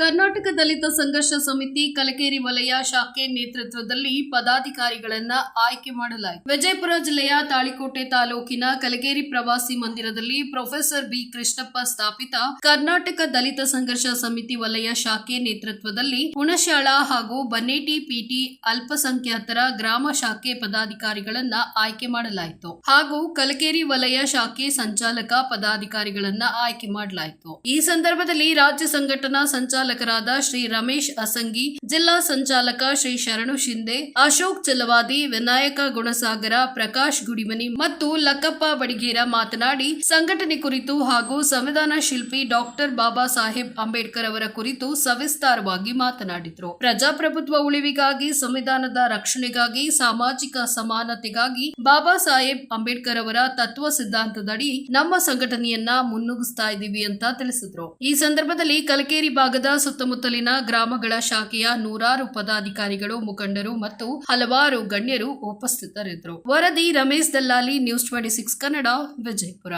ಕರ್ನಾಟಕ ದಲಿತ ಸಂಘರ್ಷ ಸಮಿತಿ ಕಲಕೇರಿ ವಲಯ ಶಾಖೆ ನೇತೃತ್ವದಲ್ಲಿ ಪದಾಧಿಕಾರಿಗಳನ್ನ ಆಯ್ಕೆ ಮಾಡಲಾಯಿತು. ವಿಜಯಪುರ ಜಿಲ್ಲೆಯ ತಾಳಿಕೋಟೆ ತಾಲೂಕಿನ ಕಲಕೇರಿ ಪ್ರವಾಸಿ ಮಂದಿರದಲ್ಲಿ ಪ್ರೊಫೆಸರ್ ಬಿ ಕೃಷ್ಣಪ್ಪ ಸ್ಥಾಪಿತ ಕರ್ನಾಟಕ ದಲಿತ ಸಂಘರ್ಷ ಸಮಿತಿ ವಲಯ ಶಾಖೆ ನೇತೃತ್ವದಲ್ಲಿ ಹುಣಶಾಳ ಹಾಗೂ ಬನ್ನೇಟಿ ಪಿಟಿ ಅಲ್ಪಸಂಖ್ಯಾತರ ಗ್ರಾಮ ಶಾಖೆ ಪದಾಧಿಕಾರಿಗಳನ್ನ ಆಯ್ಕೆ ಮಾಡಲಾಯಿತು. ಹಾಗೂ ಕಲಕೇರಿ ವಲಯ ಶಾಖೆ ಸಂಚಾಲಕ ಪದಾಧಿಕಾರಿಗಳನ್ನ ಆಯ್ಕೆ ಮಾಡಲಾಯಿತು. ಈ ಸಂದರ್ಭದಲ್ಲಿ ರಾಜ್ಯ ಸಂಘಟನಾ ಸಂಚಾಲಕರಾದ ಶ್ರೀ ರಮೇಶ್ ಅಸಂಗಿ, ಜಿಲ್ಲಾ ಸಂಚಾಲಕ ಶ್ರೀ ಶರಣು ಶಿಂದೆ, ಅಶೋಕ್ ಚಲವಾದಿ, ವಿನಾಯಕ ಗುಣಸಾಗರ, ಪ್ರಕಾಶ್ ಗುಡಿಮನಿ ಮತ್ತು ಲಕ್ಕಪ್ಪ ಬಡಿಗೇರ ಮಾತನಾಡಿ, ಸಂಘಟನೆ ಕುರಿತು ಹಾಗೂ ಸಂವಿಧಾನ ಶಿಲ್ಪಿ ಡಾಕ್ಟರ್ ಬಾಬಾ ಸಾಹೇಬ್ ಅಂಬೇಡ್ಕರ್ ಅವರ ಕುರಿತು ಸವಿಸ್ತಾರವಾಗಿ ಮಾತನಾಡಿದರು. ಪ್ರಜಾಪ್ರಭುತ್ವ ಉಳಿವಿಗಾಗಿ, ಸಂವಿಧಾನದ ರಕ್ಷಣೆಗಾಗಿ, ಸಾಮಾಜಿಕ ಸಮಾನತೆಗಾಗಿ ಬಾಬಾ ಸಾಹೇಬ್ ಅಂಬೇಡ್ಕರ್ ಅವರ ತತ್ವ ಸಿದ್ಧಾಂತದಡಿ ನಮ್ಮ ಸಂಘಟನೆಯನ್ನ ಮುನ್ನುಗ್ಗಿಸ್ತಾ ಇದ್ದೀವಿ ಅಂತ ತಿಳಿಸಿದ್ರು. ಈ ಸಂದರ್ಭದಲ್ಲಿ ಕಲಕೇರಿ ಭಾಗದ ಸುತ್ತಮುತ್ತಲಿನ ಗ್ರಾಮಗಳ ಶಾಖೆಯ ನೂರಾರು ಪದಾಧಿಕಾರಿಗಳು ಮುಖಂಡರು ಮತ್ತು ಹಲವಾರು ಗಣ್ಯರು ಉಪಸ್ಥಿತರಿದ್ದರು. ವರದಿ Ramesh Dallali news twenty six Kannada Vijayapura.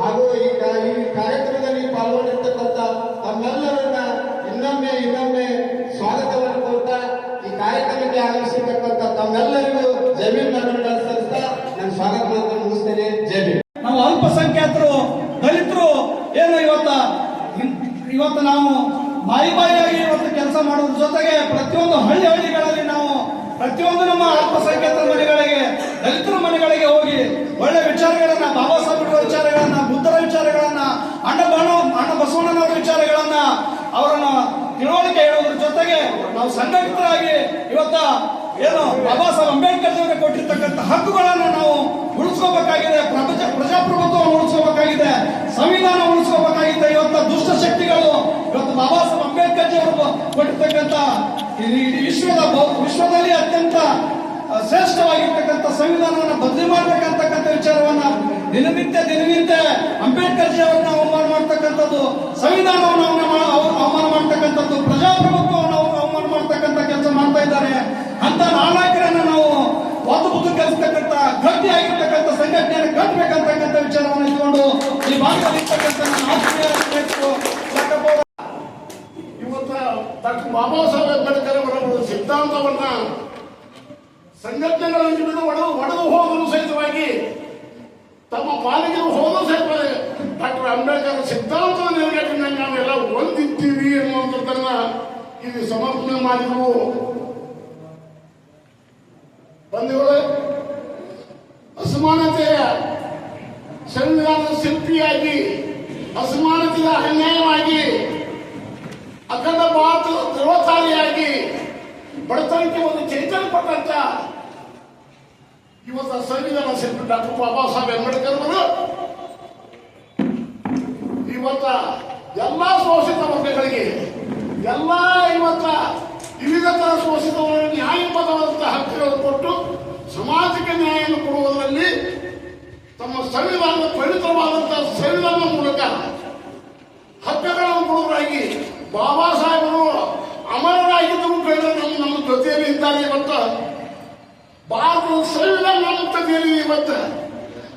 ಹಾಗೂ ಈ ಕಾರ್ಯಕ್ರಮದಲ್ಲಿ ಪಾಲ್ಗೊಂಡಿರ್ತಕ್ಕಂಥ ತಮ್ಮೆಲ್ಲರನ್ನ ಇನ್ನೊಮ್ಮೆ ಸ್ವಾಗತವನ್ನು ಕೋರ್ತಾ ಈ ಕಾರ್ಯಕ್ರಮಕ್ಕೆ ಆಗಮಿಸಿರ್ತಕ್ಕಂಥ ತಮ್ಮೆಲ್ಲರಿಗೂ ಜಮೀನ್ ಮಂಡಳ ಸಂಸ್ಥೆ. ನಾನು ಸ್ವಾಗತ ಮಾತನ್ನು ಮುಗಿಸ್ತೇನೆ. ಜೈ ನಾವು ಅಲ್ಪಸಂಖ್ಯಾತರು, ದಲಿತರು, ಏನು ಇವತ್ತ? ಇವತ್ತು ನಾವು ಬಾಯಿ ಬಾಯಿಯಾಗಿ ಇವತ್ತು ಕೆಲಸ ಮಾಡೋದ್ರ ಜೊತೆಗೆ ಪ್ರತಿಯೊಂದು ಹಳ್ಳಿ ಹಳ್ಳಿಗಳಲ್ಲಿ ನಾವು ಪ್ರತಿಯೊಂದು ನಮ್ಮ ಅಲ್ಪಸಂಖ್ಯಾತರ ಮನೆಗಳಿಗೆ, ದಲಿತರ ಮನೆಗಳಿಗೆ ಹೋಗಿ ನಾವು ಇವತ್ತ ಏನು ಬಾಬಾ ಸಾಹೇಬ್ ಅಂಬೇಡ್ಕರ್ ಅವರಿಗೆ ಕೊಟ್ಟಿರ್ತಕ್ಕಂಥ ಹಕ್ಕುಗಳನ್ನು ನಾವು ಉಳಿಸ್ಕೋಬೇಕಾಗಿದೆ ಪ್ರಪಂಚ ಪ್ರಜಾಪ್ರಭುತ್ವವನ್ನು ಉಳಿಸ್ಕೋಬೇಕಾಗಿದೆ, ಸಂವಿಧಾನ ಉಳಿಸ್ಕೋಬೇಕಾಗಿದೆ. ಇವತ್ತ ದುಷ್ಟ ಶಕ್ತಿಗಳು ಇವತ್ತು ಬಾಬಾ ಸಾಹೇಬ್ ಅಂಬೇಡ್ಕರ್ ಅವರು ಕೊಟ್ಟಿರ್ತಕ್ಕಂಥ ವಿಶ್ವದ ವಿಶ್ವದಲ್ಲಿ ಅತ್ಯಂತ ಶ್ರೇಷ್ಠವಾಗಿರ್ತಕ್ಕಂಥ ಸಂವಿಧಾನವನ್ನು ಬದಲಿ ಮಾಡಬೇಕಂತಕ್ಕಂಥ ವಿಚಾರವನ್ನ ದಿನನಿತ್ಯ ದಿನನಿತ್ಯ ಅಂಬೇಡ್ಕರ್ ಜಿ ಅವರನ್ನ ಅವಮಾನ ಮಾಡ್ತಕ್ಕಂಥದ್ದು ಸಂವಿಧಾನವನ್ನು ಅವಮಾನ ಇವತ್ತ ಡಾಕ್ಟರ್ ಬಾಬಾ ಸಾಹೇಬ್ ಅಂಬೇಡ್ಕರ್ ಅವರ ಸಿದ್ಧಾಂತವನ್ನ ಸಂಘಟನೆಗಳನ್ನು ಹಿಡಿದು ಒಡೆದು ಒಡೆದು ಹೋಗಲು ಸಹಿತವಾಗಿ ತಮ್ಮ ಪಾಲಿಗೆ ಹೋಗಲು ಸಹಿತವಾಗಿ ಡಾಕ್ಟರ್ ಅಂಬೇಡ್ಕರ್ ಸಿದ್ಧಾಂತದ ನೆಲೆಗಟ್ಟಿನಲ್ಲಿ ನಾವೆಲ್ಲ ಒಂದಿದ್ದೀವಿ ಇಲ್ಲಿ ಸಮರ್ಪಣೆ ಮಾಡಿದವು ಬಂಧುಗಳೇ ಅಸಮಾನತೆಯ ಸಂವಿಧಾನದ ಶಿಲ್ಪಿಯಾಗಿ ಅಸಮಾನತೆಯ ಅನ್ಯಾಯವಾಗಿ, ಅಖಂಡ ಧ್ರುವತಾರಿಯಾಗಿ ಬಡತನಕ್ಕೆ ಒಂದು ಚೈತನ್ಯ ಕೊಟ್ಟಂತ ಇವತ್ತು ಸಂವಿಧಾನ ಶಿಲ್ಪಿ ಡಾಕ್ಟರ್ ಬಾಬಾ ಸಾಹೇಬ್ ಅಂಬೇಡ್ಕರ್ ಅವರು ಇವತ್ತ ಎಲ್ಲ ಶೋಷಿತ ವರ್ಗಗಳಿಗೆ, ಎಲ್ಲ ಇವತ್ತ ವಿವಿಧ ತರ ಶೋಷಿತ ನ್ಯಾಯಪದವಾದಂತಹ ಹಕ್ಕುಗಳನ್ನು ಕೊಟ್ಟು, ಸಮಾಜಕ್ಕೆ ನ್ಯಾಯವನ್ನು ಕೊಡುವುದರಲ್ಲಿ ತಮ್ಮ ಸಂವಿಧಾನದ ಪವಿತ್ರವಾದಂತಹ ಸಂವಿಧಾನ ಮೂಲಕ ಹಕ್ಕುಗಳನ್ನು ಕೊಡುವರಾಗಿ ಬಾಬಾ ಸಾಹೇಬರು ಅಮರರಾಗಿದ್ದರು ಕೇಳಿದ್ರೆ ನಮ್ಮ ನಮ್ಮ ಜೊತೆಯಲ್ಲಿ ಇದ್ದಾರೆ ಇವತ್ತು. ಭಾರತದ ಸಂವಿಧಾನ ನಮ್ಮ ಜೊತೆಯಲ್ಲಿ ಇವತ್ತು.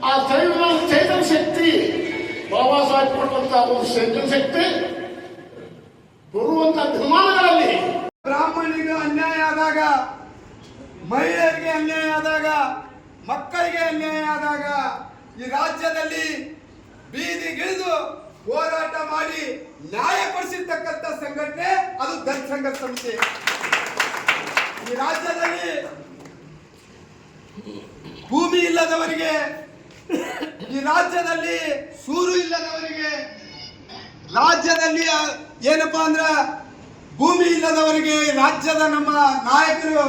ಆ ಸಂವಿಧಾನ ಚೈತನ್ಯ ಶಕ್ತಿ, ಬಾಬಾ ಸಾಹೇಬ್ ಕೊಟ್ಟಂತಹ ಒಂದು ಚೈತನ್ಯ ಶಕ್ತಿ ಬರುವಂತಹ ಅಭಿಮಾನಗಳಲ್ಲಿ ಬ್ರಾಹ್ಮಣಿಗೆ ಅನ್ಯಾಯ ಆದಾಗ, ಮಹಿಳೆಯರಿಗೆ ಅನ್ಯಾಯ ಆದಾಗ ಈ ರಾಜ್ಯದಲ್ಲಿ ಬೀದಿಗಿಳಿದು ಹೋರಾಟ ಮಾಡಿ ನ್ಯಾಯ ಕೊಡಿಸಿರ್ತಕ್ಕಂಥ ಸಂಘಟನೆ, ಅದು ದಲಿತ ಸಂಘ ಸಂಸ್ಥೆ ಈ ರಾಜ್ಯದಲ್ಲಿ ಭೂಮಿ ಇಲ್ಲದವರಿಗೆ, ಈ ರಾಜ್ಯದಲ್ಲಿ ಸೂರು ಇಲ್ಲದವರಿಗೆ, ರಾಜ್ಯದಲ್ಲಿ ಏನಪ್ಪಾ ಅಂದ್ರ ಭೂಮಿ ಇಲ್ಲದವರಿಗೆ ರಾಜ್ಯದ ನಮ್ಮ ನಾಯಕರು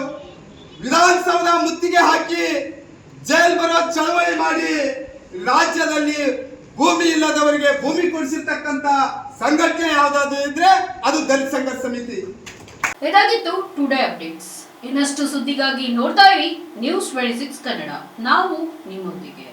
ವಿಧಾನಸೌಧ ಮುತ್ತಿಗೆ ರಾಜ್ಯದಲ್ಲಿ ಭೂಮಿ ಇಲ್ಲದವರಿಗೆ ಭೂಮಿ ಕೊಡಿಸಿರ್ತಕ್ಕಂತ ಸಂಘಟನೆ ಯಾವ್ದಾದ್ರು ಇದ್ರೆ ಅದು ದಲಿತ ಸಂಘರ್ಷ ಸಮಿತಿ. ಇದಾಗಿತ್ತು ಟುಡೇ ಅಪ್ಡೇಟ್ಸ್ ಇನ್ನಷ್ಟು ಸುದ್ದಿಗಾಗಿ ನೋಡ್ತಾ ಇರಿ ನ್ಯೂಸ್ ಟ್ವೆಂಟಿ ಸಿಕ್ಸ್ ಕನ್ನಡ ನಾವು ನಿಮ್ಮೊಂದಿಗೆ.